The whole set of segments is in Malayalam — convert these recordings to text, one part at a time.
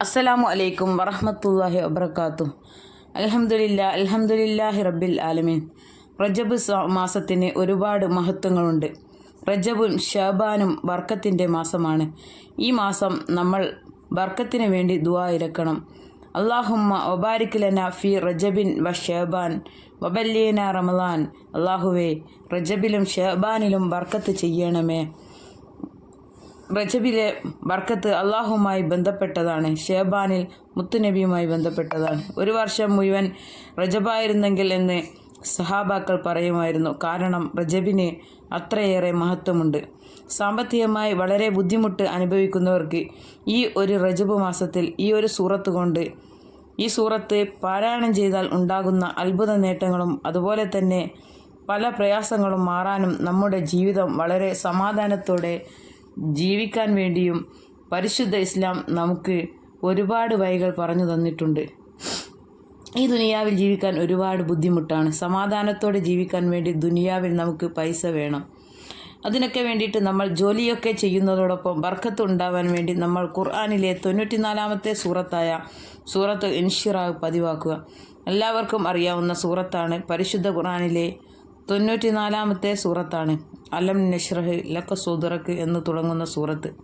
അസ്സലാമു അലൈക്കും വറഹമത്തല്ലാഹി വബർക്കാത്തു അലഹമുല്ല അൽഹംദുലില്ലാഹി റബ്ബിൽ ആലമീൻ. റജബ് മാസത്തിന് ഒരുപാട് മഹത്വങ്ങളുണ്ട്. റജബും ഷാബാനും ബർക്കത്തിന്റെ മാസമാണ്. ഈ മാസം നമ്മൾ ബർക്കത്തിന് വേണ്ടി ദുവാ ഇരക്കണം അള്ളാഹുമ്മ ഒബാരിക്കലന ഫി റജബിൻ വ ഷേബാൻ. വബല്ലീന റമലാൻ അള്ളാഹുവേ റജബിലും ഷേബാനിലും ബർക്കത്ത് ചെയ്യണമേ. റജബിലെ ബർക്കത്ത് അള്ളാഹുമായി ബന്ധപ്പെട്ടതാണ്. ഷേബാനിൽ മുത്തുനബിയുമായി ബന്ധപ്പെട്ടതാണ്. ഒരു വർഷം മുഴുവൻ റജബായിരുന്നെങ്കിൽ എന്ന് സഹാബാക്കൾ പറയുമായിരുന്നു. കാരണം റജബിന് അത്രയേറെ മഹത്വമുണ്ട്. സാമ്പത്തികമായി വളരെ ബുദ്ധിമുട്ട് അനുഭവിക്കുന്നവർക്ക് ഈ ഒരു റജബ് മാസത്തിൽ ഈ ഒരു സൂറത്ത് കൊണ്ട് ഈ സൂറത്ത് പാരായണം ചെയ്താൽ ഉണ്ടാകുന്ന അത്ഭുത നേട്ടങ്ങളും അതുപോലെ തന്നെ പല പ്രയാസങ്ങളും മാറാനും നമ്മുടെ ജീവിതം വളരെ സമാധാനത്തോടെ ജീവിക്കാൻ വേണ്ടിയും പരിശുദ്ധ ഇസ്ലാം നമുക്ക് ഒരുപാട് വഴികൾ പറഞ്ഞു തന്നിട്ടുണ്ട്. ഈ ദുനിയാവിൽ ജീവിക്കാൻ ഒരുപാട് ബുദ്ധിമുട്ടാണ്. സമാധാനത്തോടെ ജീവിക്കാൻ വേണ്ടി ദുനിയാവിൽ നമുക്ക് പൈസ വേണം. അതിനൊക്കെ വേണ്ടിയിട്ട് നമ്മൾ ജോലിയൊക്കെ ചെയ്യുന്നതോടൊപ്പം ബർക്കത്ത് ഉണ്ടാവാൻ വേണ്ടി നമ്മൾ ഖുർആാനിലെ തൊണ്ണൂറ്റിനാലാമത്തെ സൂറത്തായ സൂറത്ത് ഇൻഷിറാവ് പതിവാക്കുക. എല്ലാവർക്കും അറിയാവുന്ന സൂറത്താണ്. പരിശുദ്ധ ഖുർആാനിലെ തൊണ്ണൂറ്റിനാലാമത്തെ സൂറത്താണ്. അലം നഷ്റഹ് ലക്ക സുദറക്ക് എന്ന് തുടങ്ങുന്ന സൂറത്ത്.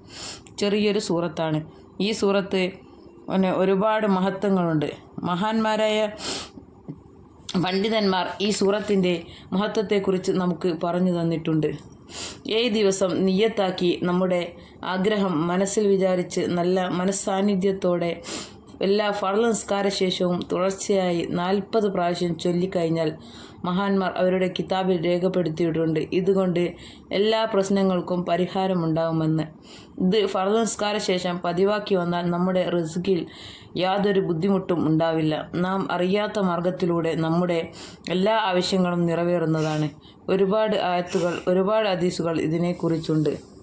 ചെറിയൊരു സൂറത്താണ്. ഈ സൂറത്ത് പിന്നെ ഒരുപാട് മഹത്വങ്ങളുണ്ട്. മഹാന്മാരായ പണ്ഡിതന്മാർ ഈ സൂറത്തിന്റെ മഹത്വത്തെക്കുറിച്ച് നമുക്ക് പറഞ്ഞു തന്നിട്ടുണ്ട്. ഏത് ദിവസം നിയ്യത്താക്കി നമ്മുടെ ആഗ്രഹം മനസ്സിൽ വിചാരിച്ച് നല്ല മനസ്സാന്നിധ്യത്തോടെ എല്ലാ ഫർള നിസ്കാര ശേഷവും തുടർച്ചയായി നാൽപ്പത് പ്രാവശ്യം ചൊല്ലിക്കഴിഞ്ഞാൽ മഹാന്മാർ അവരുടെ കിതാബിൽ രേഖപ്പെടുത്തിയിട്ടുണ്ട്. ഇതുകൊണ്ട് എല്ലാ പ്രശ്നങ്ങൾക്കും പരിഹാരമുണ്ടാകുമെന്ന് ഇത് ഫർള നിസ്കാര ശേഷം പതിവാക്കി വന്നാൽ നമ്മുടെ റിസ്കിൽ യാതൊരു ബുദ്ധിമുട്ടും ഉണ്ടാവില്ല. നാം അറിയാത്ത മാർഗത്തിലൂടെ നമ്മുടെ എല്ലാ ആവശ്യങ്ങളും നിറവേറുന്നതാണ്. ഒരുപാട് ആയത്തുകൾ ഒരുപാട് അതീസുകൾ ഇതിനെക്കുറിച്ചുണ്ട്.